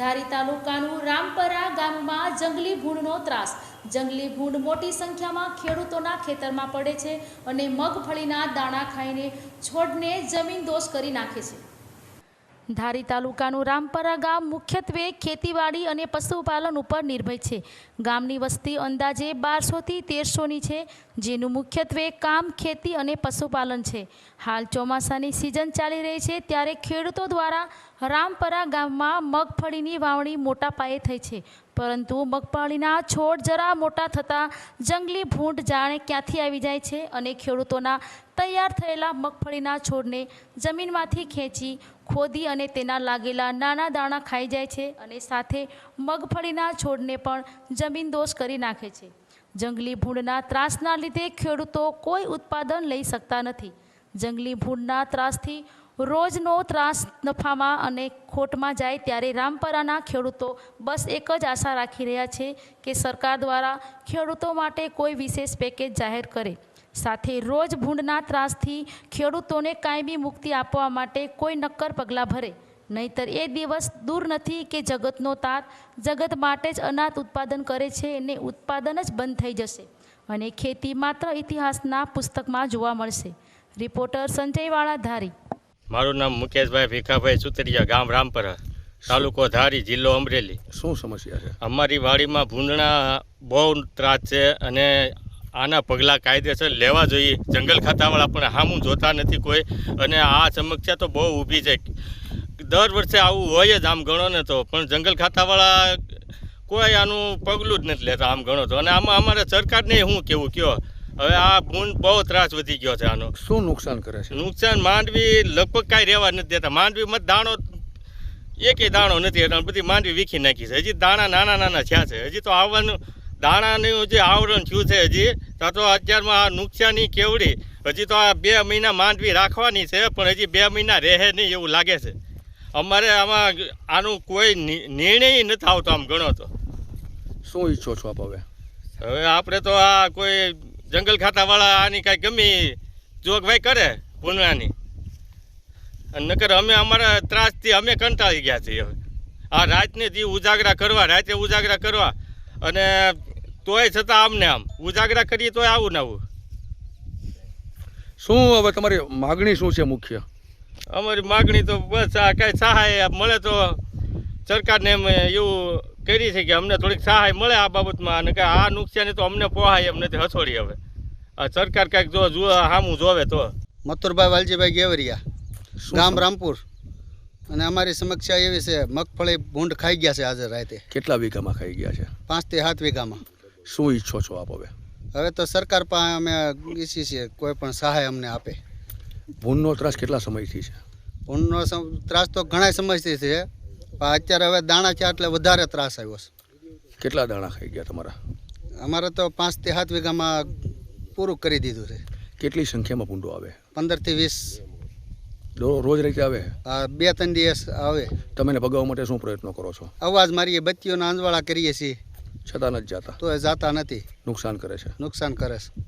ધારી તાલુકાનું રામપરા ગામમાં જંગલી ભૂંડનો ત્રાસ. જંગલી ભૂંડ મોટી સંખ્યામાં ખેડૂતોના ખેતરમાં પડે છે અને મગફળીના દાણા ખાઈને છોડને જમીન દોષ કરી નાખે છે. ધારી તાલુકાનું રામપરા ગામ મુખ્યત્વે ખેતીવાડી અને પશુપાલન ઉપર નિર્ભર છે. ગામની વસ્તી અંદાજે બારસોથી તેરસોની છે, જેનું મુખ્યત્વે કામ ખેતી અને પશુપાલન છે. હાલ ચોમાસાની સિઝન ચાલી રહી છે, ત્યારે ખેડૂતો દ્વારા રામપરા ગામમાં મગફળીની વાવણી મોટા પાયે થઈ છે. પરંતુ મગફળીના છોડ જરા મોટા થતાં જંગલી ભૂંડ જાણે ક્યાંથી આવી જાય છે અને ખેડૂતોના તૈયાર થયેલા મગફળીના છોડને જમીનમાંથી ખેંચી, ખોદી અને તેના લાગેલા નાના દાણા ખાઈ જાય છે અને સાથે મગફળીના છોડને પણ જમીન દોષ કરી નાખે છે. જંગલી ભૂંડના ત્રાસના લીધે ખેડૂતો કોઈ ઉત્પાદન લઈ શકતા નથી. જંગલી ભૂંડના ત્રાસથી રોજનો ત્રાસ નફામાં અને ખોટમાં જાય ત્યારે રામપરાના ખેડૂતો બસ એક જ આશા રાખી રહ્યા છે કે સરકાર દ્વારા ખેડૂતો માટે કોઈ વિશેષ પેકેજ જાહેર કરે. સાથે રોજ ભૂંડના ત્રાસથી ખેડૂતોને કાયમી મુક્તિ આપવા માટે કોઈ નક્કર પગલાં ભરે. નહીતર એ દિવસ દૂર નથી કે જગતનો તાર. જગત માટે જ અનાજ ઉત્પાદન કરે છે અને ઉત્પાદન જ બંધ થઈ જશે. અને ખેતી માત્ર ઇતિહાસના પુસ્તકમાં જોવા મળશે. રિપોર્ટર સંજયવાળા ધારી. મારું નામ મુકેશભાઈ ભીખાભાઈ સુતરિયા ગામ રામપરા તાલુકો ધારી જિલ્લો અમરેલી. શું સમસ્યા છે? અમારી વાડીમાં ભૂંડણા બહુ ત્રાસ છે અને આના પગલાં કાયદેસર લેવા જોઈએ. જંગલ ખાતાવાળા પણ હામું જોતા નથી કોઈ અને આ સમસ્યા તો બહુ ઊભી છે. દર વર્ષે આવું હોય જ આમ ગણો ને તો પણ જંગલ ખાતાવાળા કોઈ આનું પગલું જ નથી લેતા આમ ગણો તો. અને આમાં અમારે સરકારને શું કેવું કયો? હવે આ ભૂંડ બહુ ત્રાસ વધી ગયો છે આનો. શું નુકસાન કરે છે? નુકસાન માંડવી લગભગ કાંઈ રહેવા નથી દેતા. માંડવીમાં દાણો એકેય દાણો નથી એટલે બધી માંડવી વીખી નાખી છે. હજી દાણા નાના નાના થયા છે. હજી તો આવવાનું દાણાનું જે આવરણ થયું છે હજી તો તો અત્યારમાં આ નુકસાની કેવડી. હજી તો આ બે મહિના માંડવી રાખવાની છે પણ હજી બે મહિના રહે નહીં એવું લાગે છે. અમારે આમાં આનું કોઈ નિર્ણય નથી આવતો આમ ગણો તો. શું ઈચ્છો છો આપ હવે? હવે આપણે તો આ કોઈ જંગલ ખાતાવાળા આની કાંઈ ગમી જોગવાઈ કરે ભૂનવાની અને નકર અમે અમારા ત્રાસથી અમે કંટાળી ગયા છીએ હવે. આ રાતને જીવ ઉજાગરા કરવા રાતે ઉજાગરા કરવા અને તોય છતાં આમને આમ. ઉજાગરા કરીએ તોય આવું ને આવું. શું હવે તમારી માગણી શું છે મુખ્ય? અમારી માગણી તો બસ આ કાંઈ સહાય મળે તો સરકારને એમ એવું કરી છે કે અમને થોડીક સહાય મળે આ બાબતમાં અને કે આ નુકસાની તો અમને પોહાય એમ નથી હથોડી હવે. આ સરકાર કાંઈક જો જુઓ સામું જોવે તો. મથુરભાઈ વાલજીભાઈ ગેવરિયા ગામ રામપુર. અને અમારી સમસ્યા એવી છે મગફળી ભૂંડ ખાઈ ગયા છે આજે રાતે. કેટલા વીઘામાં ખાઈ ગયા છે? પાંચથી સાત વીઘામાં. શું ઈચ્છો છો આપ હવે? હવે તો સરકાર પાસે અમે ઈચ્છી છીએ કોઈ પણ સહાય અમને આપે. ભૂંડનો ત્રાસ કેટલા સમયથી છે? ભૂંડનો ત્રાસ તો ઘણા સમયથી છે. પણ અત્યારે હવે દાણા છે એટલે વધારે ત્રાસ આવ્યો છે. કેટલા દાણા ખાઈ ગયા તમારા? અમારે તો પાંચથી સાત વીઘામાં પૂરું કરી દીધું છે. કેટલી સંખ્યામાં ભૂંડો આવે? પંદરથી વીસ. રોજ રીતે આવે? આ બે ત્રણ દિવસ આવે. તમે ભગાવવા માટે શું પ્રયત્નો કરો છો? અવાજ મારીએ બત્તીઓના આંજવાળા કરીએ છીએ. છતાં નથી જતા? તો એ જાતા નથી. નુકસાન કરે છે? નુકસાન કરે છે.